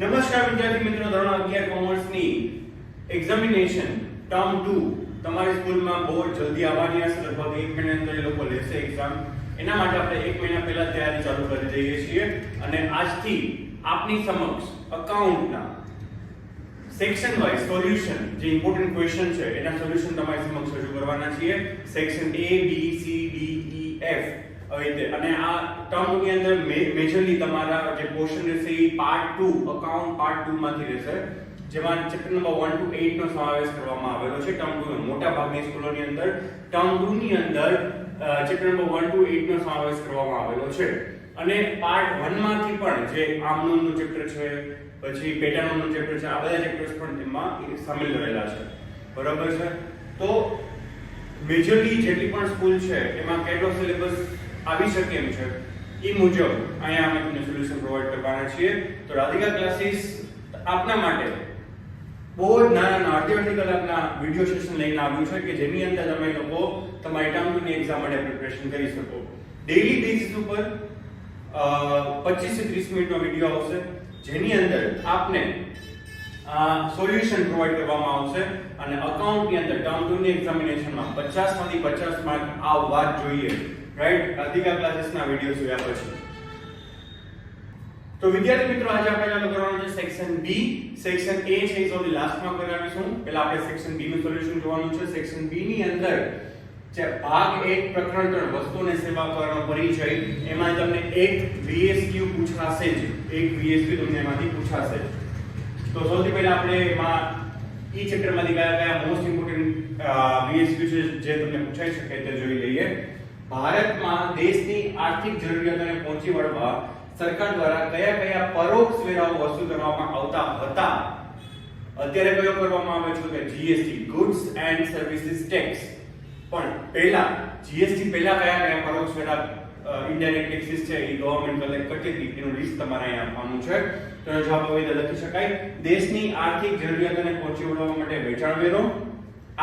નમસ્કાર વિદ્યાર્થી મિત્રો, ધોરણ અગિયાર કોમર્સની એક્ઝામિનેશન ટર્મ ટુ તમારી સ્કૂલમાં બહુ જલ્દી આવવાની હશે, લગભગ એક મહિના અંદર એ લોકો લેશે એક્ઝામ એના માટે આપણે એક મહિના પહેલા તૈયારી ચાલુ કરી દઈએ છીએ. અને આજથી આપની સમક્ષ અકાઉન્ટના સેક્શન વાઇઝ સોલ્યુશન જે ઇમ્પોર્ટન્ટ ક્વેશ્ચન છે, એના સોલ્યુશન તમારી સમક્ષ રજૂ કરવાના છીએ. Section A B C D E F રીતે. અને આ ટર્મની અંદર મેજરલી તમારા જે પોર્શન રહેશે એ part two account part two માંથી રહેશે. જેમાં chapter number one two eight નો સમાવેશ કરવામાં આવેલો છે ટર્મ ટુ મોટા ભાગની સ્કૂલોની અંદર ટર્મ ટુ ની અંદર chapter number one two eight નો સમાવેશ કરવામાં આવેલો છે. અને પાર્ટ વનમાંથી પણ જે આમનોનનું ચેપ્ટર છે, પછી પેટાનોનનું ચેપ્ટર છે, આ બધા ચેપ્ટર્સ પણ તેમાં સામેલ રહેલા છે. બરાબર છે? તો મેજરલી જેટલી પણ સ્કૂલ છે, એમાં કેટલો સિલેબસ આવી શકે એમ છે. એ મુજબ અહીંયા અમે તમને સોલ્યુશન પ્રોવાઈડ કરવાના છીએ. તો રાધિકા ક્લાસીસ આપના માટે બહુ જ નાના નાના અડધી અડધી કલાકના વીડિયો સેશન લઈને આવ્યું છે કે જેની અંદર તમે લોકો તમારી ટર્મની એક્ઝામ માટે પ્રિપરેશન કરી શકો. ડેઈલી બેસિસ ઉપર પચીસથી ત્રીસ મિનિટનો વીડિયો આવશે, જેની અંદર આપને સોલ્યુશન પ્રોવાઈડ કરવામાં આવશે અને અકાઉન્ટની અંદર ટર્મ ટુની એક્ઝામિનેશનમાં પચાસમાંથી પચાસ માર્ક આવવા જોઈએ. રાઈટ? રાધિકા ક્લાસીસના વીડિયો જોયા પછી. તો વિદ્યાર્થી મિત્રો, આજે આપણે ચાલુ કરવાનું છે સેક્શન બી સેક્શન એ છે એ સૌથી લાસ્ટમાં કરાવીશું પહેલા આપણે સેક્શન બી નું સોલ્યુશન જોવાનું છે. સેક્શન બી ની અંદર જે ભાગ 1 પ્રકરણ 3 વસ્તુ અને સેવા કરનો પરિચય, એમાં તમને એક વીએસક્યુ પૂછાશે જ. એક વીએસક્યુ તમને એમાંથી પૂછાશે તો સૌથી પહેલા આપણે એમાં ઈ ચેપ્ટરમાંથી કયા કયા મોસ્ટ ઇમ્પોર્ટન્ટ વીએસક્યુ છે જે તમને પૂછાઈ શકે તે જોઈ લઈએ. ભારતમાં દેશની આર્થિક જરૂરિયાતોને પહોંચી વળવા સરકાર દ્વારા કયા કયા પરોક્ષ વેરાઓ વસૂલ કરવામાં આવતા હતા? અત્યારે કયો કરવામાં આવે છે કે GST goods and services tax પણ પહેલા જીએસટી પહેલા કયા કયા પરોક્ષ વેરા ઇનડાયરેક્ટ ટેક્સીસ છે, એ ગવર્નમેન્ટ કલેક્ટ કરતી હતી, એનું લિસ્ટ તમારે અહીંયા આપવાનું છે. તો જવાબ આવી લખી શકાય. દેશની આર્થિક જરૂરિયાતોને પહોંચી વળવા માટે વેચાણ વેરો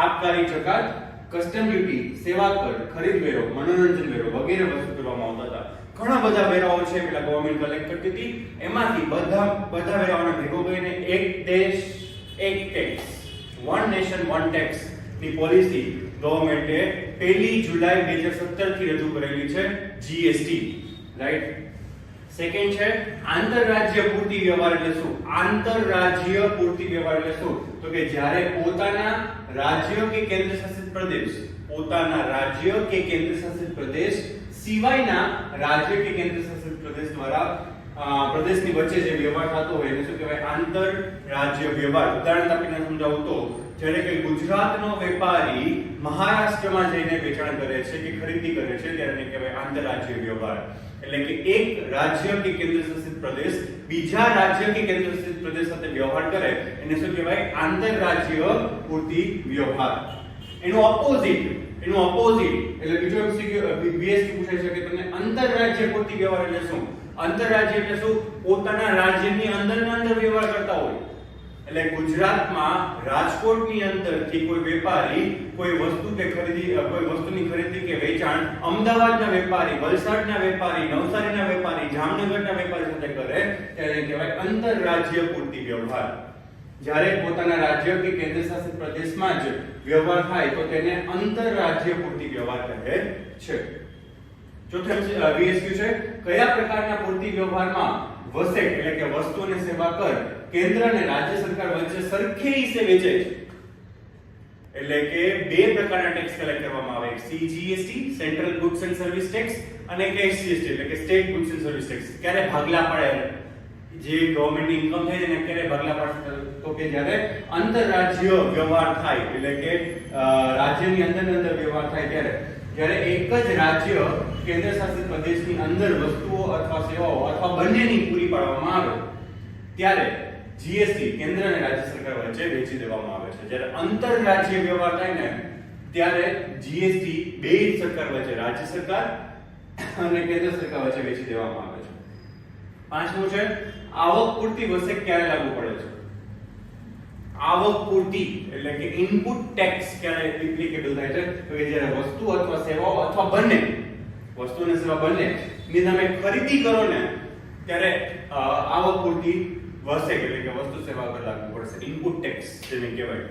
આબકારી જકાત કસ્ટમ ડ્યુટી સેવા કર, ખરીદ વેરો મનોરંજન વેરો વગેરે વસૂલ કરવામાં આવતા હતા. ઘણા બધા વેરાઓ છે પેલા ગવર્મેન્ટ કલેક્ટ કરતી હતી. એમાંથી બધા બધા વેરાઓને ભેગો કરીને એક દેશ, એક ટેક્સ વન નેશન વન ટેક્સની પોલિસી ગવર્મેન્ટે પહેલી જુલાઈ 2017 થી રજૂ કરેલી છે જીએસટી રાઈટ સેકન્ડ છે, આંતરરાજ્ય પૂર્તિ વ્યવહાર એટલે શું? આંતરરાજ્ય પૂર્તિ વ્યવહાર એટલે શું? તો કે જ્યારે પોતાના રાજ્ય કે કેન્દ્ર શાસિત પ્રદેશ, પોતાના રાજ્ય કે કેન્દ્ર શાસિત પ્રદેશ સિવાયના રાજ્ય કે કેન્દ્ર શાસિત પ્રદેશ દ્વારા પ્રદેશની વચ્ચે જે વ્યવહાર થતો હોય, એને શું કહેવાય? આંતર રાજ્ય વ્યવહાર. ઉદાહરણ તરીકે સમજાવું તો જ્યારે કે ગુજરાતનો વેપારી મહારાષ્ટ્રમાં જઈને વેચાણ કરે છે કે ખરીદી કરે છે, ત્યારે એને કહેવાય આંતરરાજ્ય વ્યવહાર. એટલે કે એક રાજ્ય કે કેન્દ્ર શાસિત પ્રદેશ બીજા રાજ્ય કે કેન્દ્ર શાસિત પ્રદેશ સાથે વ્યવહાર કરે, એને શું કહેવાય? આંતરરાજ્ય પૂર્તિ વ્યવહાર. એનું ઓપોઝિટ એનું ઓપોઝિટ એટલે બીજો એમસીક્યુ બીએસક્યુ પૂછાઈ શકે તમને. આંતરરાજ્ય પૂર્તિ વ્યવહાર એટલે શું? આંતરરાજ્ય એટલે શું? પોતાના રાજ્યની અંદરના અંદર વ્યવહાર કરતા હોય. એટલે ગુજરાતમાં રાજકોટની અંદરથી કોઈ વેપારી કોઈ વસ્તુ કે ખરીદી કોઈ વસ્તુની ખરીદી કે વેચાણ અમદાવાદના વેપારી, વલસાડના વેપારી, નવસારીના વેપારી, જામનગરના વેપારી સાથે કરે, ત્યારે કહેવાય આંતરરાજ્ય પૂર્તિ વ્યવહાર. જ્યારે પોતાના રાજ્ય કે કેન્દ્ર શાસિત પ્રદેશમાં જ વ્યવહાર થાય, તો તેને આંતરરાજ્ય પૂર્તિ વ્યવહાર કહે છે. ચોથું વીએસક્યુ છે, કયા પ્રકારના પૂરતી વ્યવહારમાં વસેટ એટલે કે વસ્તુ અને સેવા કર કેન્દ્ર અને રાજ્ય સરકાર વચ્ચે સરખી રીતે વેચે છે. એટલે કે બે પ્રકારના ટેક્સ કલેક્ટ કરવામાં આવે. CGST central goods and service tax અને એસજીએસટી એટલે કે state goods and service tax ક્યારે ભાગલા પડે જે ગવર્નમેન્ટની ઇન્કમ થાય એને ક્યારે ભાગલા પડે? તો કે જ્યારે આંતરરાજ્ય વ્યવહાર થાય, એટલે કે રાજ્યની અંદર અંદર વ્યવહાર થાય ત્યારે. જ્યારે એક જ રાજ્ય કેન્દ્ર શાસિત પ્રદેશની અંદર વસ્તુઓ અથવા સેવાઓ અથવા બંનેની પૂરી પાડવામાં આવે, ત્યારે જીએસટી કેન્દ્ર અને રાજ્ય સરકાર વચ્ચે વેચી દેવામાં આવે છે. જ્યારે આંતરરાજ્ય વ્યવહાર થાય ને, ત્યારે જીએસટી બે સરકાર વચ્ચે, રાજ્ય સરકાર અને કેન્દ્ર સરકાર વચ્ચે વેચી દેવામાં આવે છે. પાંચમું છે, આવક પૂરતી વસેટ ક્યારે લાગુ પડે છે? આવક પૂરતી એટલે કે ઇનપુટ ટેક્સ ક્યારે એપ્લિકેબલ થાય છે? તો કે જ્યારે વસ્તુ અથવા સેવાઓ અથવા બંને, વસ્તુ અને સેવા બંને ની તમે ખરીદી કરો ને, ત્યારે આવક પૂરતી વસેક એટલે કે વસ્તુ સેવા કર લાગુ પડશે. ઇનપુટ ટેક્સ જેને કહેવાય.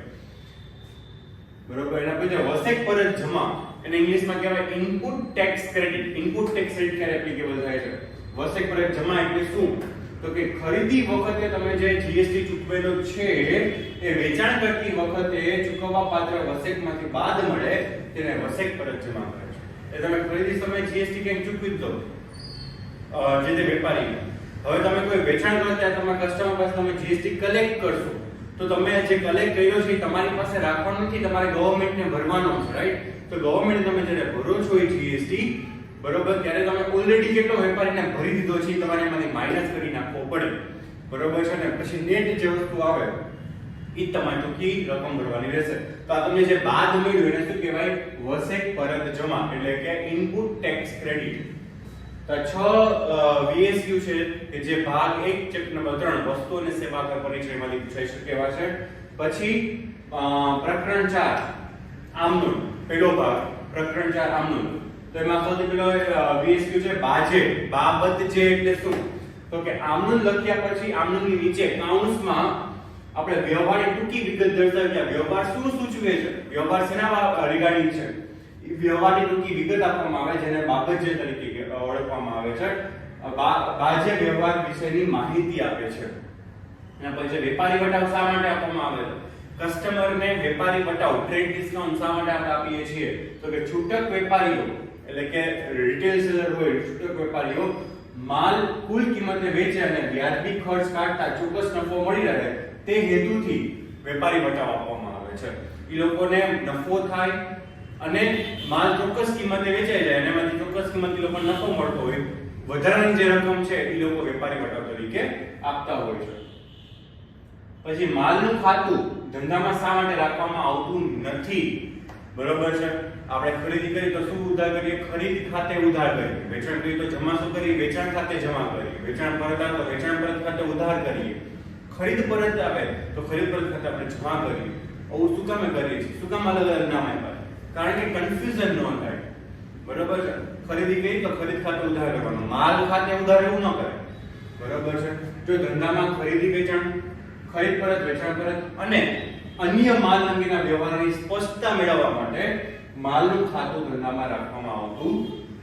બરોબર? એના પછી વસેક પર જ જમા. એને ઇંગ્લિશમાં કહેવાય input tax credit input tax credit ક્યારે એપ્લિકેબલ થાય છે? વસેક પર જમા એટલે શું? તો કે ખરીદી વખતે તમે જે જીએસટી ચૂકવેલો છે, એ વેચાણ કરતી વખતે ચૂકવવા પાત્ર વસેકમાંથી બાદ મળે, તેને વસેક પર જમા કરે છે. એટલે તમે ખરીદી સમયે જીએસટી કંઈક ચૂકવી દો જે તે વેપારી હવે તમે કોઈ વેચાણ કરો ત્યારે તમારા કસ્ટમર પાસે તમે જીએસટી કલેક્ટ કરશો. તો તમે જે કલેક્ટ કર્યો છે તમારી પાસે રાખવાનો નથી, તમારે ગવર્મેન્ટને ભરવાનો છે રાઈટ તો ગવર્મેન્ટ તમે જ્યારે ભરો છો એ જીએસટી બરોબર, ત્યારે તમે ઓલરેડી કેટલો વેપારીને ભરી દીધો છે તમારે એમાંથી માઇનસ કરી નાખવો પડે. બરોબર છે ને? પછી નેટ જે વસ્તુ આવે, એ તમારે ચૂકી રકમ ભરવાની રહેશે. તો આ તમને જે બાદ મળ્યું એને શું કહેવાય? વસેક પરત જમા, એટલે કે ઇનપુટ ટેક્સ ક્રેડિટ છ વીએસયુ છે કે જે ભાગ 1 ચેપ્ટર નંબર 3 વસ્તુ અને સેવા કર પરિચયમાંથી પૂછાઈ શકે એવા છે. પછી પ્રકરણ 4 આમનું, પહેલો ભાગ, પ્રકરણ 4 આમનું. તો એમાં સૌથી પહેલો વીએસયુ છે બાજે, બાબત છે એટલે શું? તો કે આમનું લખ્યા પછી આમનુંની નીચે કાઉન્સમાં આપણે વ્યવહારની ટૂંકી વિગત દર્શાવી આ વ્યવહાર શું સૂચવે છે? વ્યવહાર શેના રિગાર્ડિંગ છે? વ્યવહારની ટૂંકી વિગત આપવામાં આવે જેને બાબત જે તરીકે ઓળખવામાં આવે છે. બા- બાહ્ય વ્યવહાર વિશેની માહિતી આપે છે. અને પછી વેપારી વટાવ શા માટે આપવામાં આવે છે? કસ્ટમરને વેપારી વટાવ ટ્રેડ ડિસ્કાઉન્ટ શા માટે આપણે આપીએ છીએ? તો કે છૂટક વેપારીઓ, એટલે કે રિટેલ સેલર હોય, છૂટક વેપારીઓ, માલ કુલ કિંમતે વેચે અને વ્યાજબી ખર્ચ કાઢતા ચોક્કસ નફો મળી રહે તે હેતુથી વેપારી વટાવ આપવામાં આવે છે. એ લોકોને નફો થાય અને માલ ચોક્કસ કિંમતે વેચાઈ જાય અને એમાંથી ચોક્કસ કિંમતથી લોકોને નફો મળતો હોય, વધારાની જે રકમ છે એ લોકો વેપારી વટાવ તરીકે આપતા હોય છે. પછી માલનું ખાતું ધંધામાં શા માટે રાખવામાં આવતું નથી? બરોબર છે? આપણે ખરીદી કરી તો શું ઉધાર કરીએ? ખરીદ ખાતે ઉધાર કરીએ. વેચાણ કરીએ તો જમા શું કરીએ, વેચાણ ખાતે જમા કરીએ. વેચાણ પરત આવે તો વેચાણ પરત ખાતે ઉધાર કરીએ. ખરીદ પરત આવે તો ખરીદ પરત ખાતે આપણે જમા કરીએ. આવું શું કામે કરીએ છીએ? શું કામ અલગ અલગ નામ આપ્યા? કારણ કે કન્ફ્યુઝન ન થાય. બરોબર છે? ખરીદી કરી તો ખરીદ ખાતે ઉધાર લેવાનો માલ ખાતે ઉધાર એવું ન કરે. બરોબર છે? જો ધંધામાં ખરીદી વેચાણ, ખરીદ પરત, વેચાણ પરત અને અન્ય માલ અંગેના વ્યવહારની સ્પષ્ટતા મેળવવા માટે માલનું ખાતું ધંધામાં રાખવામાં આવતું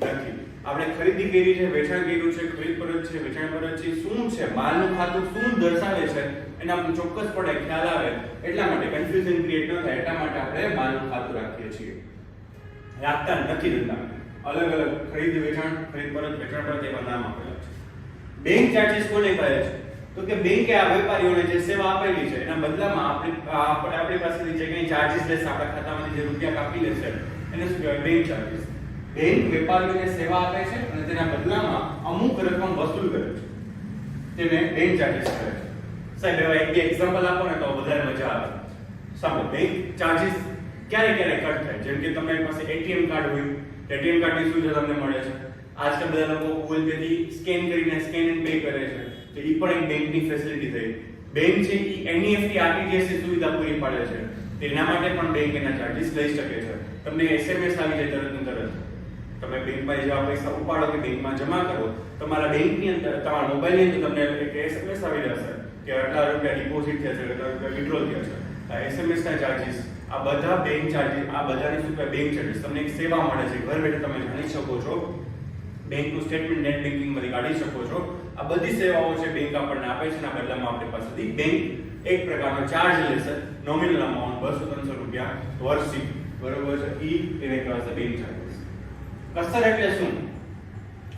નથી. આપણે ખરીદી કરી છે, વેચાણ કર્યું છે, ખરીદ પરત છે, વેચાણ પરત છે, શું છે, માલનું ખાતું શું દર્શાવે છે, એના ચોક્કસ ચોક્કસપણે ખ્યાલ આવે, એટલા માટે કન્ફ્યુઝન ક્રિએટ ન થાય, એટલા માટે આપણે માલનું ખાતું રાખીએ છીએ. રાખતા નથી રહેતા અલગ અલગ ખરીદ, વેચાણ, ખરીદ પરત, વેચાણ પરત એવા નામ આપેલા છે. બેંક ચાર્જીસ કોને કહે છે? તો કે બેંકે આ વેપારીઓને જે સેવા આપેલી છે, એના બદલામાં આપણે આપણે આપણી પાસેથી જે કંઈ ચાર્જીસ લેશે, આપણા ખાતામાંથી જે રૂપિયા કાપી લેશે, એને શું કહેવાય? બેંક ચાર્જીસ બેંક વેપારીઓને સેવા આપે છે અને તેના બદલામાં અમુક રકમ વસૂલ કરે છે. તેને બેંક ચાર્જીસ કહે છે. સાહેબ, એવા એક એક્ઝામ્પલ આપો ને તો વધારે મજા આવે. સાંભળો બેંક ચાર્જીસ ક્યારે ક્યારે કટ થાય? જેમ કે તમારી પાસે એટીએમ કાર્ડ હોય એટીએમ કાર્ડની સુવિધા તમને મળે છે. આજકાલ બધા લોકો ગૂગલ પે થી સ્કેન કરીને સ્કેન એન્ડ પે કરે છે. તો એ પણ એક બેંકની ફેસિલિટી થઈ. બેંક છે એ એનઈએફટી આરટીજીએસની સુવિધા પૂરી પાડે છે. તેના માટે પણ બેંક એના ચાર્જીસ લઈ શકે છે. તમને એસએમએસ આવી જાય તરત. તમે બેંકમાં જેવા પૈસા ઉપાડો કે બેંકમાં જમા કરો, તમારા બેંકની અંદર, તમારા મોબાઈલની અંદર તમને એક એસએમએસ આવી જશે કે આટલા રૂપિયા ડિપોઝિટ થયા છે આટલા રૂપિયા વિડ્રોલ થયા છે. આ એસએમએસના ચાર્જીસ આ બધા બેંક ચાર્જીસ આ બધાની શું બેંક ચાર્જીસ તમને એક સેવા મળે છે, ઘર બેઠા તમે જાણી શકો છો. બેંકનું સ્ટેટમેન્ટ નેટ બેન્કિંગમાંથી કાઢી શકો છો. આ બધી સેવાઓ છે બેંક આપણને આપે છે આ બદલામાં આપણી પાસેથી બેંક એક પ્રકારનો ચાર્જ લેશે નોમિનલ અમાઉન્ટ બસો ત્રણસો રૂપિયા વર્ષિક. બરોબર છે? ઈ એને કહેવાય બેંક ચાર્જીસ કસર એટલે શું?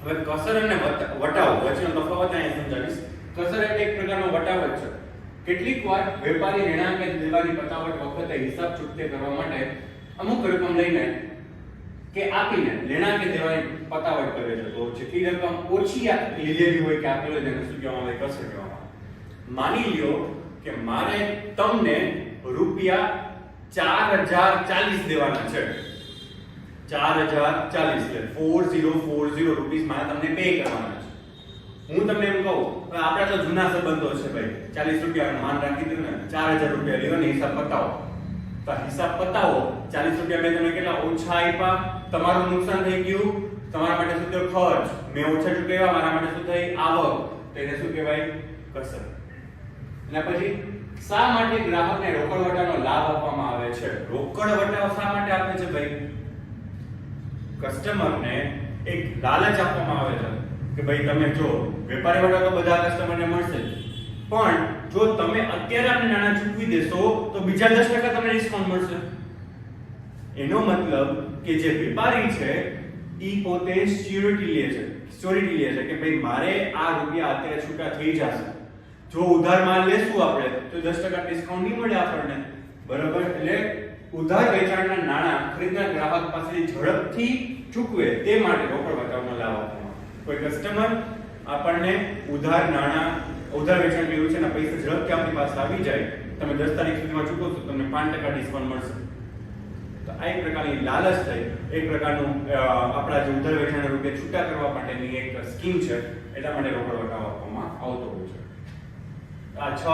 હવે કસર અને વટ- વટાવ વચ્ચેનો તફાવત અહીં સમજાવીશ. કસર એટલે એક પ્રકારનો વટાવ જ છે. કેટલીક વાર વેપારી રહેણાંક કે દેવાની પતાવટ વખતે હિસાબ ચૂકતે કરવા માટે અમુક રકમ લઈને કે આપીને લેણા કે દેવાની પતાવટ કરે છે. તો જેટલી રકમ ઓછી લીધેલી હોય કે આપેલો તેને શું કહેવામાં આવે? કસર કહેવામાં આવે. માની લ્યો કે મારે તમને રૂપિયા ચાર હજાર ચાલીસ દેવાના છે. ચાર હજાર ચાલીસ એટલે four zero four zero rupees મારે તમને પે કરવાના છે. હું તમને એમ કહું આપણા તો જૂના સંબંધો છે ભાઈ. ચાલીસ રૂપિયા માન રાખી દીધું ને, ચાર હજાર રૂપિયા લ્યો ને, હિસાબ પતાવો. તો હિસાબ પતાવો, ચાલીસ રૂપિયા મેં તમને કેટલા ઓછા આપ્યા? તમારું નુકસાન થઈ ગયું. તમારા માટે શું થયો? ખર્ચ. મેં ઓછા ચૂકવ્યા મારા માટે શું થઈ? આવક. તો એને શું કહેવાય? કસર. અને પછી, શા માટે ગ્રાહકને રોકડ વટાનો લાભ આપવામાં આવે છે? રોકડ વટાવ શા માટે આપે છે ભાઈ? કસ્ટમરને એક લાલચ આપવામાં આવે છે કે ભાઈ તમે જો વેપારી વાળા તો બધા કસ્ટમરને મળશે પણ જો તમે અત્યારે આપણે નાણાં ચૂકવી દેશો, તો બીજા 10% તમને ડિસ્કાઉન્ટ મળશે. એનો મતલબ કે જે વેપારી છે એ પોતે સ્યોરિટી લે છે. સ્યોરિટી લે છે કે ભાઈ મારે આ રૂપિયા અત્યારે છૂટા થઈ જશે. જો ઉધાર માલ લેશું આપણે, તો 10% ડિસ્કાઉન્ટ નહીં મળે આપણને. બરાબર? એટલે ઉધાર વેચાણના નાણાં ખરીદનાર ગ્રાહક પાસેથી ઝડપથી ચૂકવે તે માટે રોકડ બચાવનો લાભ આપવાનો. કોઈ કસ્ટમર આપણને ઉધાર નાણાં, ઉધાર વેચાણ કર્યું છે અને પૈસા ઝડપથી આપણી પાસે આવી જાય, તમે દસ તારીખ સુધીમાં ચૂકો તો તમને પાંચ ટકા ડિસ્કાઉન્ટ મળશે. તો આ એક પ્રકારની લાલચ થઈ એક પ્રકારનું આપણા જે ઉધાર વેચાણના રૂપિયા છૂટા કરવા માટેની એક સ્કીમ છે. એટલા માટે રોકડ વટાવ આપવામાં આવતો હોય છે. આ છ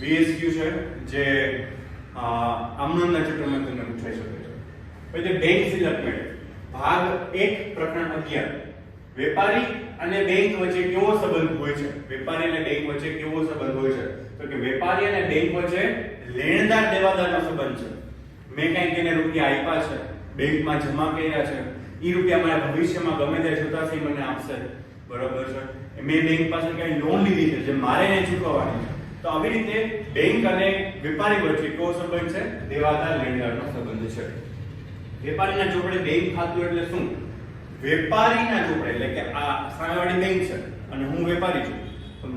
VSQ છે, જે આમનોંધના ચક્રમાં તમને પૂછાઈ શકે છે. પછી બેંક સિલેક્ટમેન્ટ. ભાગ એક, પ્રકરણ 11 વેપારી અને બેંક વચ્ચે કેવો સંબંધ હોય છે? વેપારી અને બેંક વચ્ચે કેવો સંબંધ હોય છે? તો કે વેપારી અને બેંક વચ્ચે લેણદાર દેવાદારનો સંબંધ છે. મેં કંઈક એને રૂપિયા આપ્યા છે? બેંકમાં જમા કર્યા છે? એ રૂપિયા મારા ભવિષ્યમાં ગમે તે જોતાથી મને આપશે. બરોબર છે? મેં બેંક પાસે કઈ લોન લીધી છે? જે મારે એને ચૂકવવાની છે. તો આવી રીતે બેંક અને વેપારી વચ્ચે કેવો સંબંધ છે? દેવાદાર લેણદારનો સંબંધ છે. વેપારીના ચોપડે બેંક ખાતું એટલે શું? વેપારીના ચોપડે, એટલે કે આ સામેવાળી બેંક છે અને હું વેપારી છું.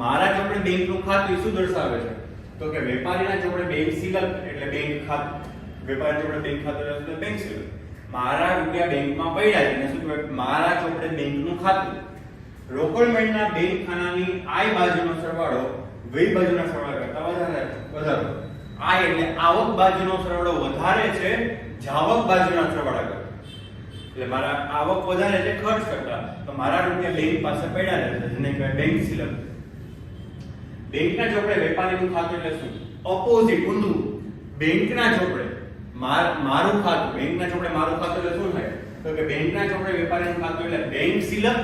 મારા ચોપડે બેંકનું ખાતું શું દર્શાવે છે? તો કે વેપારીના ચોપડે બેંક સિલક એટલે બેંક ખાતું. વેપારી ચોપડે બેંક ખાતું એટલે બેંક સિલક મારા રૂપિયા બેંકમાં પડ્યા છે શું કહેવાય? મારા ચોપડે બેંકનું ખાતું. રોકડ મેળના બેંક ખાનાની આય બાજુનો સરવાળો વ્યય બાજુના સરવાળા કરતા વધારે વધારો. આ એટલે આવક બાજુનો સરવાળો વધારે છે, જાવક બાજુના સરવાળા કરતા. એટલે મારા આવક વધારે છે, ખર્ચ કરતા. તો મારા રૂપિયા બેંક પાસે પડ્યા રહે છે જેને કહેવાય બેંક સિલક બેંકના ચોપડે વેપારીનું ખાતું એટલે શું? ઓપોઝિટ ઊંધું. બેંકના ચોપડે. મારું ખાતું, બેંકના ચોપડે મારું ખાતું એટલે શું થાય? તો કે બેંકના ચોપડે વેપારીનું ખાતું એટલે બેંક સિલક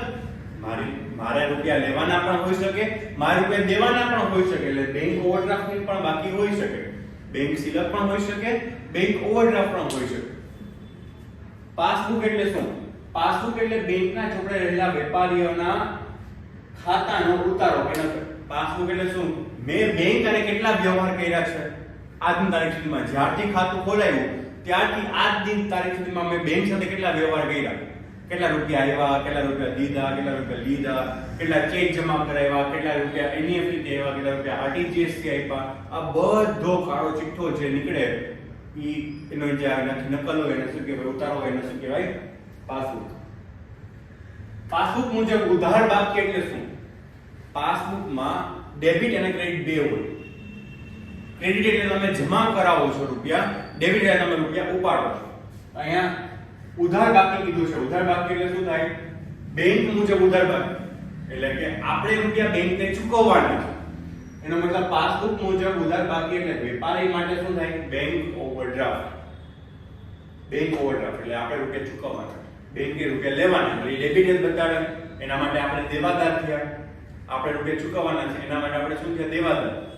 મારી મારે રૂપિયા લેવાના પણ હોઈ શકે, મારે રૂપિયા દેવાના પણ હોઈ શકે, એટલે બેંક ઓવરડ્રાફ્ટ પણ બાકી હોઈ શકે. બેંક સિલક પણ હોઈ શકે બેંક ઓવરડ્રાફ્ટ પણ હોઈ શકે. પાસબુક એટલે શું? પાસબુક એટલે બેંકના જોડે રહેલા વેપારીઓના ખાતાનો ઉતારો. એનો પાસબુક એટલે શું? મેં બેંક અને કેટલા વ્યવહાર કર્યા છે? આજની તારીખ સુધીમાં જ્યારથી ખાતું ખોલાયું, ત્યારથી આજ દિન તારીખ સુધીમાં મેં બેંક સાથે કેટલા વ્યવહાર કર્યા? કેટલા રૂપિયા આવ્યા કેટલા રૂપિયા દીધા, કેટલા રૂપિયા લીધા, કેટલા ચેક જમા કરાવ્યા કેટલા રૂપિયા એનઈએફટી થી આવ્યા કેટલા રૂપિયા આરટીજીએસથી આપ્યા આ બધો કાળો ચિઠ્ઠો જે નીકળે, ઈ એનો જે આ નથી, નકલ હોય, એને શું કહેવાય, ઉતારો હોય, એને શું કહેવાય? પાસબુક. પાસબુક મુજબ ઉધાર બાકી એટલે શું? પાસબુકમાં ડેબિટ અને ક્રેડિટ બે હોય. ક્રેડિટ એટલે તમે જમા કરાવો છો રૂપિયા, ડેબિટ એટલે તમે રૂપિયા ઉપાડો છો. અહીંયા ઉધાર બાકી કીધું છે. ઉધાર બાકી એટલે શું થાય? બેંક મુજબ ઉધાર બાકી. એટલે કે આપણે રૂપિયા બેંકને ચૂકવવાના છે. એનો મતલબ પાસબુક મુજબ ઉધાર બાકી એટલે વેપારી માટે શું થાય? Bank overdraft. Bank overdraft. એટલે આપણે રૂપિયા ચૂકવવાના બેંકે રૂપિયા લેવાના એટલે ડેબિટ જ બતાડે એના માટે આપણે દેવાદાર થયા. આપણે રૂપિયા ચૂકવવાના છે. એના માટે આપણે શું થયા? દેવાદાર.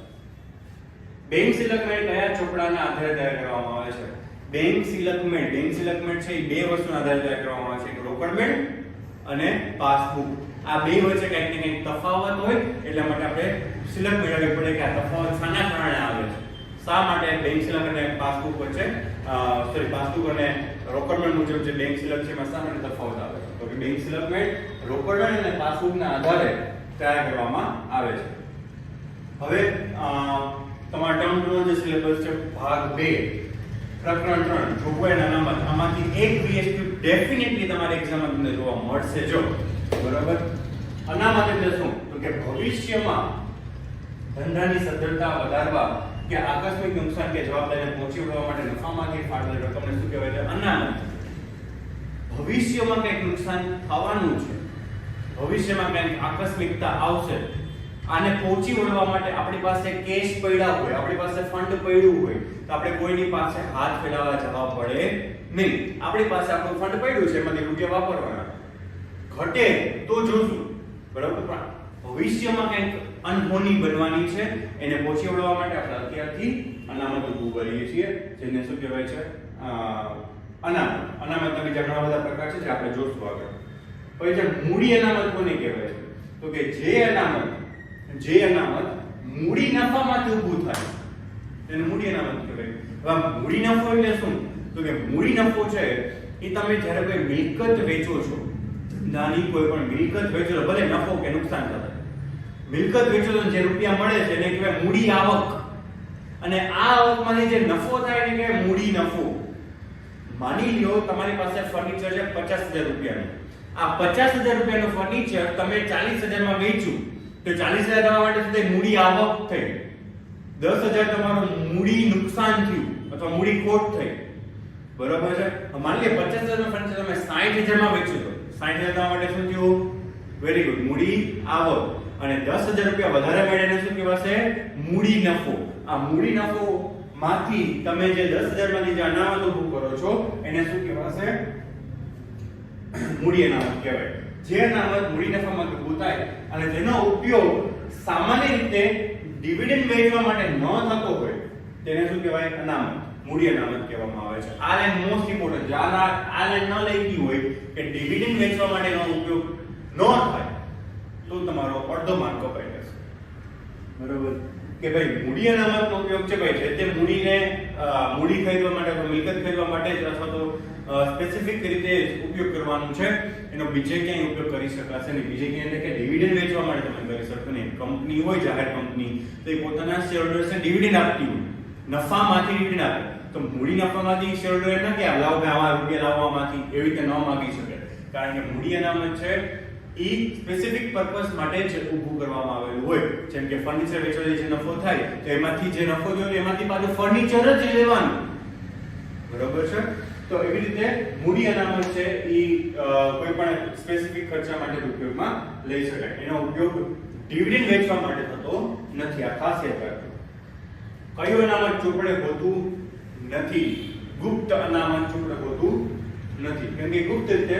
બેંક સિલકમેન્ટ કયા ચોપડાના આધારે તૈયાર કરવામાં આવે છે? બેંક સિલકમેન્ટ બેંક સિલકમેન્ટ છે એ બે વસ્તુના આધારે તૈયાર કરવામાં આવે છે. એક રોકડમેન્ટ અને પાસબુક. આ બે વચ્ચે કંઈક ને કંઈક તફાવત હોય, એટલા માટે આપણે સિલક મેળવવી પડે કે આ તફાવત શાના કારણે આવે છે. શા માટે બેંક સિલક અને પાસબુક વચ્ચે સોરી પાસબુક અને રોકડમેન્ટ મુજબ જે બેંક સિલક છે એમાં શા માટે તફાવત આવે છે? તો કે બેંક સિલકમેન્ટ રોકડમેન્ટ અને પાસબુકના આધારે તૈયાર કરવામાં આવે છે. હવે તમારા ટર્મ જે સિલેબસ છે, ભાગ 2 પ્રકરણ 3 જોગવાઈના અનામત આમાંથી એક VSQ ડેફિનેટલી તમારે એક્ઝામમાં તમને જોવા મળશે. જો. બરાબર? અનામત એટલે શું? તો કે ભવિષ્યમાં ધંધાની સદ્ધરતા વધારવા કે આકસ્મિક નુકસાન કે જવાબદારીને પહોંચી વળવા માટે નફામાંથી ફાળવેલ રકમને શું કહેવાય છે? અનામત ભવિષ્યમાં કંઈક નુકસાન થવાનું છે. ભવિષ્યમાં કંઈક આકસ્મિકતા આવશે. આને પહોંચી વળવા માટે આપણી પાસે કેશ પડ્યા હોય, આપણી પાસે ફંડ પડ્યું હોય, તો આપણે કોઈની પાસે હાથ ફેલાવવા જવા પડે નહીં. આપણી પાસે આપણું ફંડ પડ્યું છે, એમાંથી રૂપિયા વાપરવાના. ઘટે તો જોશું. બરાબર? પણ ભવિષ્યમાં કંઈક અનહોની બનવાની છે, એને પહોંચી વળવા માટે આપણે અત્યારથી અનામત ઊભું કરીએ છીએ, જેને શું કહેવાય છે? અનામત. અનામત તમે ઘણા બધા પ્રકાર છે, જે આપણે જોશું આગળ. પછી મૂડી અનામત કોને કહેવાય છે? તો કે જે અનામત જે અનામત મૂડી નફામાંથી ઊભું થાય તેને મૂડી અનામત કહેવાય. હવે મૂડી નફો એટલે શું? તો કે મૂડી નફો છે એ તમે જ્યારે કોઈ મિલકત વેચો છો નાની કોઈ પણ મિલકત વેચો ભલે નફો કે નુકસાન કરે મિલકત વેચો તો જે રૂપિયા મળે છે એને કહેવાય મૂડી આવક. અને આ આવકમાંથી જે નફો થાય એને કહેવાય મૂડી નફો. માની લો તમારી પાસે ફર્નિચર છે પચાસ હજાર રૂપિયાનું. આ પચાસ હજાર રૂપિયાનું ફર્નિચર તમે ચાલીસ હજારમાં વેચ્યું. તો ચાલીસ હજાર તમારા માટે તે મૂડી આવક થઈ. દસ હજાર તમારું મૂડી નુકસાન થયું, અથવા મૂડી ખોટ થઈ. બરોબર છે? માની લે પચાસ હજારનું ફર્નિચર તમે સાઠ હજારમાં વેચ્યો તો. સાઠ હજાર માટે શું થયું? વેરી ગુડ મૂડી આવક. અને દસ હજાર રૂપિયા વધારે મળે એને શું કહેવાશે? મૂડી નફો. આ મૂડી નફો માંથી તમે જે દસ હજારમાંથી જે અનામત ઊભું કરો છો, એને શું કહેવાશે? મૂડી અનામત કહેવાય. જે અનામત મૂડી નફામાં થાય અને તેનો ઉપયોગ સામાન્ય રીતે ડિવિડન્ડ વેચવા માટે ન થતો હોય તેને શું કહેવાય? અનામત મૂડી અનામત કહેવામાં આવે છે. આ લાઈન મોસ્ટ ઇમ્પોર્ટન્ટ છે. આ આ લાઈન ન લઈ ગઈ હોય કે ડિવિડન્ડ વેચવા માટેનો ઉપયોગ ન થાય તો તમારો અડધો માર્ક કપાઈ જશે. બરોબર. કે ભાઈ મૂડી અનામતનો ઉપયોગ છે ભાઈ જે તે મૂડીને મૂડી ખરીદવા માટે મિલકત ખરીદવા માટે જ અથવા તો સ્પેસિફિક રીતે ઉપયોગ કરવાનું છે. એનો બીજે ક્યાંય ઉપયોગ કરી શકાશે નહીં. બીજે ક્યાંય એટલે કે ડિવિડન્ડ વેચવા માટે તમે કરી શકો નહીં. કંપની હોય, જાહેર કંપની, તો એ પોતાના શેરહોલ્ડર્સને ડિવિડન્ડ આપતી હોય. નફામાંથી ડિવિડન્ડ આપે. તો મૂડી નફામાંથી શેરહોલ્ડર એમ ના કે લાવો કે આવા રૂપિયા લાવવામાંથી? એવી રીતે ન માગી શકે. કારણ કે મૂડી અનામત છે, એ સ્પેસિફિક પર્પસ માટે જ ઊભું કરવામાં આવેલું હોય. જેમ કે ફર્નિચર વેચવાથી જે નફો થાય, તો એમાંથી જે નફો થયો, એમાંથી પાછું ફર્નિચર જ લેવાનું. બરોબર છે? તો એવી રીતે મૂડી અનામત છે એ કોઈ પણ સ્પેસિફિક ખર્ચા માટે ઉપયોગમાં લઈ શકાય. એનો ઉપયોગ ડિવિડન્ડ વેચવા માટે થતો નથી. આ ખાસિયત રાખજો. કયું અનામત ચોપડે હોતું નથી? ગુપ્ત અનામત ચોપડે હોતું નથી. કેમ કે ગુપ્ત રીતે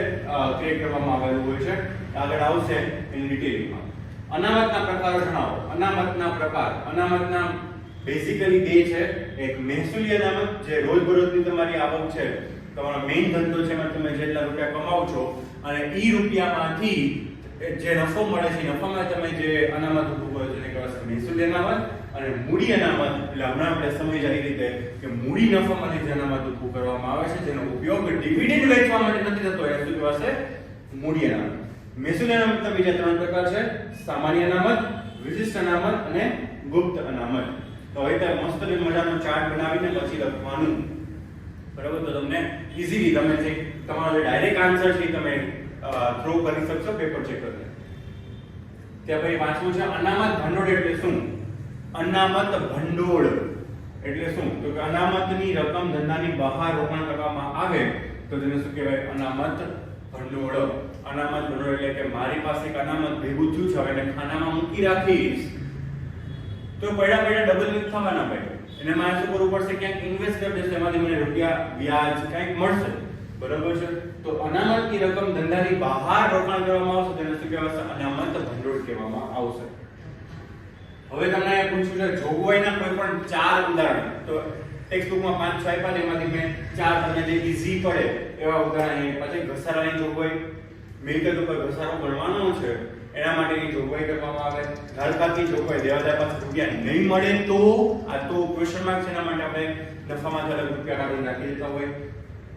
ક્રિએટ કરવામાં આવેલું હોય છે. આગળ આવશે એની ડિટેલમાં અનામતના પ્રકારો જણાવો. અનામતના પ્રકાર. અનામતના બેઝિકલી બે છે. એક મહેસૂલી અનામત જે રોજબરોજની તમારી આવક છે, તમારો મેઇન ધંધો છે એમાં તમે જેટલા રૂપિયા કમાવ છો અને એ રૂપિયામાંથી જે નફો મળે છે નફામાં તમે જે અનામત ઉભું કરો છો એને કહેવાય છે મહેસૂલી અનામત અને મૂડી અનામત, એટલે હમણાં આપણે સમજી જાય રીતે કે મૂડી નફામાંથી જે અનામત ઉભું કરવામાં આવે છે, જેનો ઉપયોગ ડિવિડન્ડ વેચવા માટે નથી થતો, એ શું કહેવાશે મૂડી અનામત. મહેસૂલી અનામતના બીજા ત્રણ પ્રકાર છે. સામાન્ય અનામત, વિશિષ્ટ અનામત અને ગુપ્ત અનામત. તો હવે ત્યાં મસ્ત મજાનો ચાર્ટ બનાવીને પછી લખવાનું. બરાબર? તો તમને ઈઝીલી તમે જે તમારો જે ડાયરેક્ટ આન્સર છે તમે થ્રો કરી શકશો પેપર ચેક કરીને ત્યાં પછી પાછું છે અનામત ભંડોળ એટલે શું? અનામત ભંડોળ એટલે શું? તો કે અનામતની રકમ ધંધાની બહાર રોકાણ કરવામાં આવે તો તેને શું કહેવાય? અનામત ભંડોળ. અનામત ભંડોળ એટલે કે મારી પાસે એક અનામત ભેગું થયું છે, હવે ખાનામાં મૂકી રાખીશ. તો પડ્યા પડ્યા ડબલ વેજ થવાના પડે એને મારે શું કરવું પડશે? ક્યાંક ઇન્વેસ્ટ કરી દેશે. એમાંથી મને રૂપિયા, વ્યાજ, કંઈક મળશે. બરાબર છે? તો અનામતની રકમ ધંધાની બહાર રોકાણ કરવામાં આવશે. તેને શું કહેવાશે? અનામત ભંડોળ કહેવામાં આવશે. હવે તમને પૂછ્યું છે, જોગવાઈના કોઈ પણ ચાર ઉદાહરણ. તો ટેક્સ્ટ બુકમાં પાંચ છ આપ્યા એમાંથી મેં ચાર તમને જે ઈઝી પડે એવા ઉદાહરણ પછી ઘસારાની જોગવાઈ. મિલકત ઉપર ઘસારો ગણવાનો છે. એના માટેની જોગવાઈ કરવામાં આવે ઘાતપાતની જોગવાઈ દેવાદાર પાસે રૂપિયા નહીં મળે તો આ તો ક્વેશ્ચન માર્ક છે, એના માટે આપણે નફામાંથી અલગ રૂપિયા કાઢી નાખી દેતા હોય.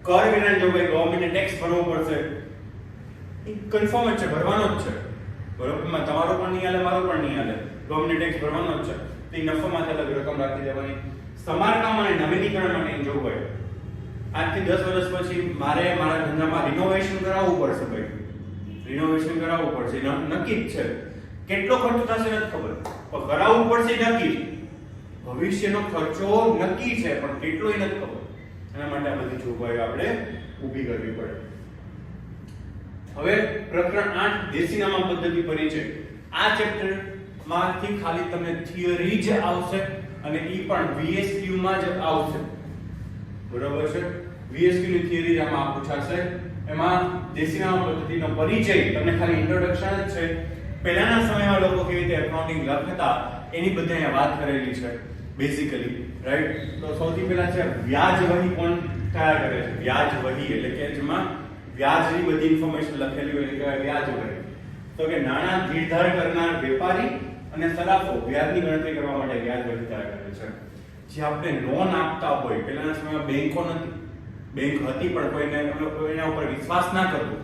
કર વેરાની જોગવાઈ ગવર્મેન્ટને ટેક્સ ભરવો પડશે. એ કન્ફર્મ જ છે, ભરવાનો જ છે. બરોબર? તમારો પણ નહીં હાલે, મારો પણ નહીં હાલે. ગવર્મેન્ટ ટેક્સ ભરવાનો જ છે. તો એ નફામાંથી અલગ રકમ રાખી દેવાની. સમારકામ અને નવીનીકરણ માટેની જોગવાઈ. આજથી દસ વર્ષ પછી મારે મારા ધંધામાં રિનોવેશન કરાવવું પડશે ભાઈ. રિનોવેશન કરાવવું પડશે. નક્કી જ છે. કેટલો ખર્ચ થશે નથી ખબર. પણ કરાવવું પડશે નક્કી. ભવિષ્યનો ખર્ચો નક્કી છે, પણ કેટલો એ નથી ખબર. એના માટે આ બધી જોગવાઈઓ આપણે ઊભી કરવી પડે. હવે પ્રકરણ 8 દેશીનામા પદ્ધતિ પરિચય. આ ચેપ્ટરમાંથી ખાલી તમને થિયરી જ આવશે અને ઈ પણ VSQ માં જ આવશે. બરાબર છે? VSQ ની થિયરી આમાં પૂછાશે. એમાં દેશીનામા પદ્ધતિનો પરિચય તમને ખાલી ઇન્ટ્રોડક્શન જ છે. પહેલાના સમયમાં લોકો કેવી રીતે એકાઉન્ટિંગ લખતા એની બધી અહીંયા વાત કરેલી છે બેઝિકલી રાઈટ તો સૌથી પહેલા છે વ્યાજ વહી કોણ કયા કરે છે? વ્યાજ વહી એટલે કે જેમાં વ્યાજની બધી ઇન્ફોર્મેશન લખેલી હોય એટલે કહેવાય વ્યાજ વહી. તો કે નાણાં ધીરધાર કરનાર વેપારી અને સલાફો વ્યાજની ગણતરી કરવા માટે વ્યાજ વહી તૈયાર કરે છે. જે આપણે લોન આપતા હોય, પહેલાના સમયમાં બેંકો નથી બેંક હતી પણ કોઈને એના ઉપર વિશ્વાસ ના કરતો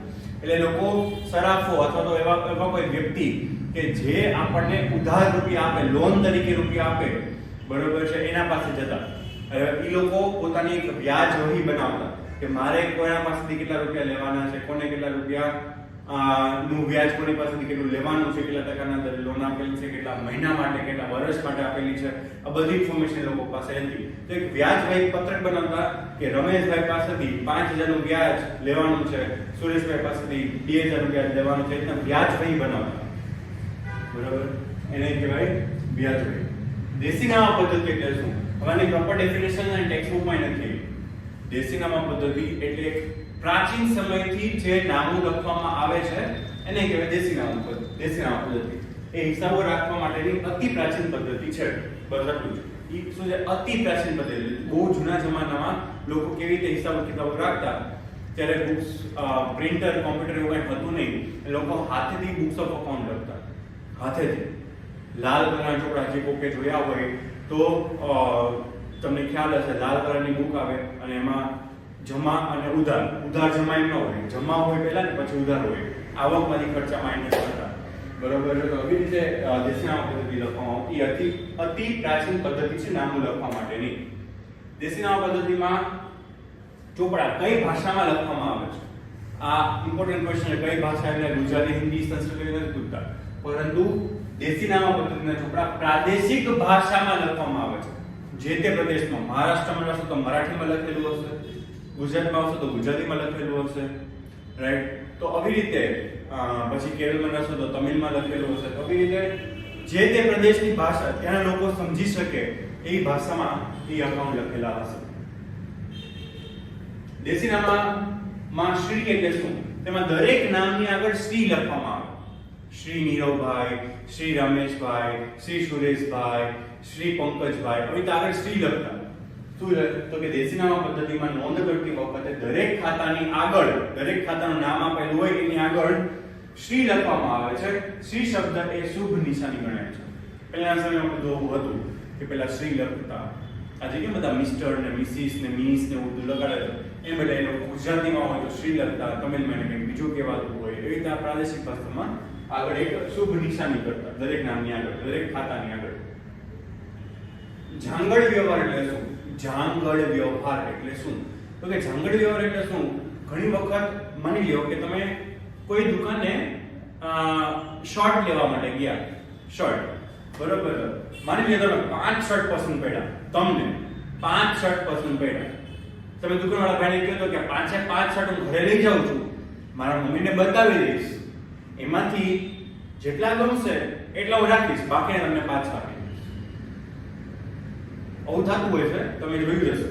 એટલે લોકો સરાફો અથવા તો એવા એવા કોઈ વ્યક્તિ કે જે આપણને ઉધાર રૂપિયા આપે લોન તરીકે રૂપિયા આપે, બરોબર છે, એના પાસે જતા. એ લોકો પોતાની એક વ્યાજ વહી બનાવતા કે મારે કોના પાસેથી કેટલા રૂપિયા લેવાના છે, કોને કેટલા રૂપિયા નું વ્યાજ કોની પાસેથી કેટલું લેવાનું છે, કેટલા ટકાના દરે લોન આપેલી છે, કેટલા મહિના માટે, કેટલા વર્ષ માટે આપેલી છે, આ બધી ઇન્ફોર્મેશન લોકો પાસે હતી. તો એક વ્યાજ વહી પત્રક બનાવતા કે રમેશભાઈ પાસેથી પાંચ હજારનું વ્યાજ લેવાનું છે, સુરેશભાઈ પાસેથી બે હજારનું વ્યાજ લેવાનું છે એટલે વ્યાજભાઈ બનાવતા. બરાબર? એને કહેવાય વ્યાજ વહી દેશી નામા પદ્ધતિ એટલે શું? હવે પ્રોપર ડેફિનેશન અને ટેક્સ્ટ બુકમાં નથી. દેશી નામા પદ્ધતિ એટલે પ્રાચીન સમયથી જે નામું લખવામાં આવે છે, એને કહેવાય દેશી નામું પદ્ધતિ દેશી નામ પદ્ધતિ. એ હિસાબો રાખવા માટેની અતિ પ્રાચીન પદ્ધતિ છે બરાબર એ શું છે? અતિ પ્રાચીન પદ્ધતિ. બહુ જૂના જમાનામાં લોકો કેવી રીતે હિસાબો કિતાબો રાખતા? ત્યારે બુક્સ પ્રિન્ટર, કોમ્પ્યુટર એવું કંઈ હતું નહીં લોકો હાથેથી બુક્સ ઓફ અકાઉન્ટ લખતા. હાથેથી. લાલ કલરના ચોપડા જે કોકે જોયા હોય તો તમને ખ્યાલ હશે, લાલ કલરની બુક આવે અને એમાં જમા અને ઉધાર. ઉધાર જમા એમ ન હોય. જમા હોય પહેલા ને પછી ઉધાર હોય. આવકમાંથી ખર્ચા માઇનસ કરતા. બરોબર? તો આવી રીતે અ, દેશીનામા પદ્ધતિ લખવામાં આવતી. અતિ અતિ પ્રાચીન પદ્ધતિ છે નામું લખવા માટેની. દેશીના પદ્ધતિમાં ચોપડા કઈ ભાષામાં લખવામાં આવે છે? આ ઇમ્પોર્ટન્ટ ક્વેશ્ચન કઈ ભાષા એટલે ગુજરાતી હિન્દી સંસ્કૃત નથી પૂછતા. પરંતુ દેશીનામા પદ્ધતિના ચોપડા પ્રાદેશિક ભાષામાં લખવામાં આવે છે. જે તે પ્રદેશમાં મહારાષ્ટ્રમાં રહેશો તો મરાઠીમાં લખેલું હશે. ગુજરાતમાં આવશો તો ગુજરાતીમાં લખેલું હશે રાઈટ તો આવી રીતે પછી કેરળમાં રહેશો તો તમિલમાં લખેલું હશે. તો આવી રીતે જે તે પ્રદેશની ભાષા ત્યાંના લોકો સમજી શકે એ ભાષામાં એ અકાઉન્ટ લખેલા હશે. દેશી નામમાં શ્રી એટલે શું? તેમાં દરેક નામની આગળ શ્રી લખવામાં આવે. શ્રી નીરવભાઈ, શ્રી રમેશભાઈ, શ્રી સુરેશભાઈ, શ્રી પંકજભાઈ. આવી આગળ શ્રી લખતા. શું? તો કે દેશીનામા પદ્ધતિમાં નોંધ કરતી વખતે દરેક ખાતાની આગળ, દરેક ખાતાનું નામ આપેલું હોય એની આગળ શ્રી લખવામાં આવે છે. શ્રી શબ્દ એ શુભ નિશાની ગણાય છે. પહેલાના સમયમાં બધું એવું હતું કે પેલા શ્રી લખતા. આજે કેમ બધા મિસ્ટર ને મિસિસ ને મિસ ને ઉર્દુ લગાડે એ બધા એ લોકો ગુજરાતીમાં હોય તો શ્રી લખતા તમિલમાં એને કંઈક બીજું કહેવાતું હોય, એવી રીતે પ્રાદેશિક ભાષામાં આગળ એક શુભ નિશાની કરતા, દરેક નામની આગળ, દરેક ખાતાની આગળ. જાંગળ વ્યવહાર એટલે શું? જાંગળ વ્યવહાર એટલે શું? તો કે જાંગળ વ્યવહાર એટલે શું? ઘણી વખત માની લ્યો કે તમે કોઈ દુકાને શર્ટ લેવા માટે ગયા. શર્ટ. બરોબર. માની લ્યો તમે પાંચ શર્ટ પસંદ પડ્યા. તમને પાંચ શર્ટ પસંદ પડ્યા. તમે દુકાનવાળા ભાઈને કહો તો કે પાંચે પાંચ શર્ટ હું ઘરે લઈ જાઉં છું. મારા મમ્મીને બતાવી દઈશ. એમાંથી જેટલા ગમશે એટલા હું રાખીશ. બાકી તમને પાછા આપી દઈશ આવું થતું હોય છે, તમે જોયું હશે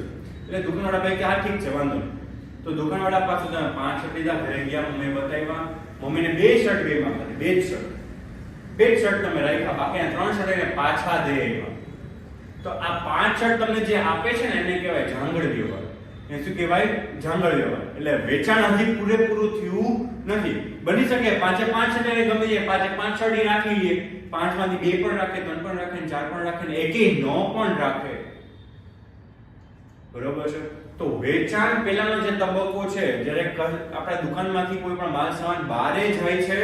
એટલે દુકાનવાળા ભાઈ કે હા, ઠીક છે, વાંધો નહીં. તો દુકાનવાળા પાસે તમે પાંચ શર્ટ લીધા, ઘરે ગયા, મમ્મીએ બતાવ્યા. મમ્મીને બે શર્ટ બે માં બે જ શર્ટ. બે જ શર્ટ તમે રાખ્યા બાકીના ત્રણ શર્ટ એને પાછા દે આવ્યા તો આ પાંચ શર્ટ તમને જે આપે છે ને, એને કહેવાય જાંગળ વ્યવહાર. એ શું કહેવાય? જાંગળ વ્યવહાર. એટલે વેચાણ હજી પૂરેપૂરું થયું નથી. બની શકે, પાંચે પાંચ શર્ટ એને ગમે છે પાંચે પાંચ એ રાખી લઈએ. પાંચમાંથી બે પણ રાખે, ત્રણ પણ રાખે, ચાર પણ રાખે ને એકે નો પણ રાખે. બરોબર છે? તો વેચાણ પહેલાનો જે તબક્કો છે, જ્યારે આપણે દુકાનમાંથી કોઈ પણ માલ સામાન બહારે જાય છે,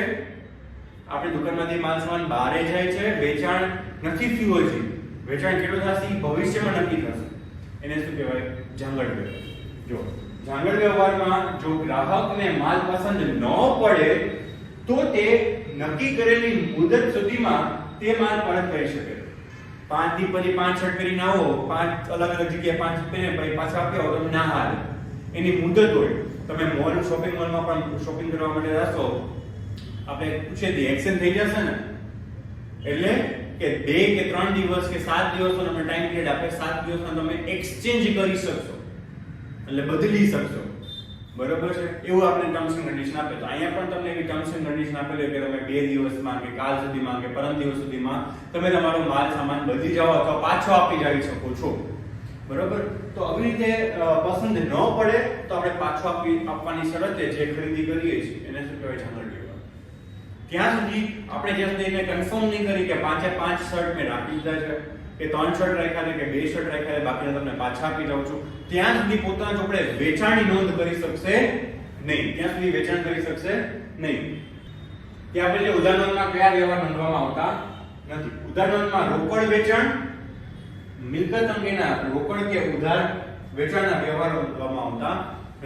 આપણી દુકાનમાંથી માલ સામાન બહારે જાય છે, વેચાણ નથી થયું હજી વેચાણ કેટલું થશે? ભવિષ્યમાં નક્કી થશે. એને શું કહેવાય? જાંગળ વ્યવહાર. જો, જાંગળ વ્યવહારમાં જો ગ્રાહકને માલ પસંદ ન પડે, તો તે નક્કી કરેલી મુદત સુધીમાં તે માલ પરત કરી શકે પાંચથી પછી પાંચ શર્ટ કરીને આવો, પાંચ અલગ અલગ જગ્યાએ પાંચ પહેરીને પછી પાછા આપ્યા હો તો ના હાલે. એની મુદત હોય. તમે મોલ શોપિંગ મોલમાં પણ શોપિંગ કરવા માટે જશો, આપણે પૂછે તે એક્શન થઈ જશે ને? એટલે કે બે કે ત્રણ દિવસ કે સાત દિવસનો તમે ટાઈમ પીરિયડ આપે, સાત દિવસમાં તમે એક્સચેન્જ કરી શકશો. એટલે બદલી શકશો. બરોબર છે? એવું આપણે ટર્મ્સ એન્ડ કન્ડિશન આપે તો અહીંયા પણ તમને એવી ટર્મ્સ એન્ડ કન્ડિશન આપેલી કે તમે બે દિવસમાં કે કાલ સુધીમાં કે પરમ દિવસ સુધીમાં તમે તમારો માલ સામાન બદલી જાઓ અથવા પાછો આપી જઈ શકો છો. બરોબર? તો આવી રીતે પસંદ ન પડે તો આપણે પાછો આપી, આપવાની શરતે જે ખરીદી કરીએ છીએ, એને શું કહેવાય? લેવલ ત્યાં સુધી આપણે જ્યાં સુધી એને કન્ફર્મ નહીં કરી કે પાંચે પાંચ શર્ટ મેં રાખી દીધા છે. કે ત્રણ શર્ટ રાખ્યા છે, કે બે શર્ટ રાખ્યા છે, બાકીના તમને પાછા આપી જાઉં છું. ત્યાં સુધી પોતાના ચોપડે વેચાણની નોંધ કરી શકશે નહીં. ત્યાં સુધી વેચાણ કરી શકશે નહીં. કે આપણે જે ઉદાહરણમાં કયા વ્યવહાર નોંધવામાં આવતા નથી. ઉદાહરણમાં રોકડ વેચાણ, મિલકત અંગેના રોકડ કે ઉધાર વેચાણના વ્યવહારો નોંધવામાં આવતા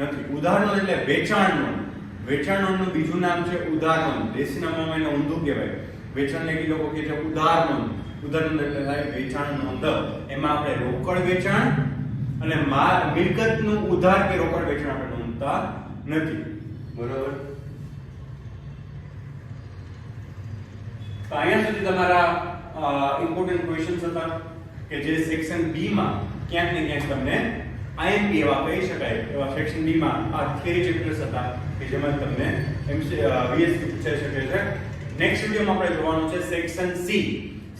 નથી. ઉદાહરણ એટલે વેચાણ નોંધ. વેચાણ નોંધનું બીજું નામ છે ઉધાર નોંધ દેશી નામમાં એને ઊંધું કહેવાય. વેચાણને લેખી લોકો કહે છે ઉધાર નોંધ ઉધાર તરીકે લાઈક વેચાણ નોંધ એમાં આપણે રોકડ વેચાણ અને માલ મિલકતનું ઉધાર કે રોકડ વેચાણ આપણે નોંધતા નથી. બરોબર? તો અહીંયા સુધી તમારા ઇમ્પોર્ટન્ટ ક્વેશ્ચન્સ હતા કે જે સેક્શન બી માં ક્યાંક ને ક્યાંક તમને આઈએમપી એવા કહી શકાય, એવા સેક્શન બી માં આ થિયરી ચેપ્ટર્સ હતા કે જેમાં તમને એમસી વીએસ પૂછાઈ શકે છે. નેક્સ્ટ વિડીયોમાં આપણે જોવાનું છે સેક્શન સી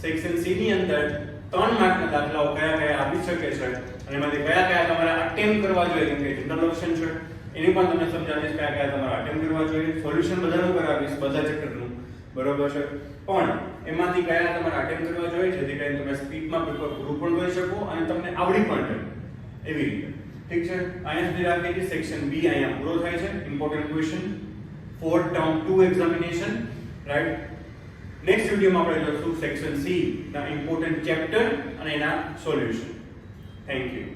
સેક્શન સી ની અંદર ત્રણ માર્કના દાખલાઓ કયા કયા આપી શકે છે અને એમાંથી કયા કયા તમારે અટેમ્પ કરવા જોઈએ? કેમ કે જનરલ ઓપ્શન છે. એની પણ તમને સમજાવીશ કયા કયા તમારે અટેમ્પ કરવા જોઈએ. સોલ્યુશન બધાનું કરાવીશ, બધા ચેપ્ટરનું બરોબર છે? પણ એમાંથી કયા તમારે અટેમ્પ કરવા જોઈએ? જેથી કરીને તમે સ્પીડમાં પેપર પૂરું પણ કરી શકો અને તમને આવડી પણ જાય એવી રીતે. ઠીક છે? અહીંયા સુધી રાખીએ છીએ સેક્શન બી અહીંયા પૂરો થાય છે. Important question for term two examination right next વિડીયોમાં આપણે જોશું સેક્શન સી ના ઇમ્પોર્ટન્ટ ચેપ્ટર અને એના સોલ્યુશન થેન્ક યુ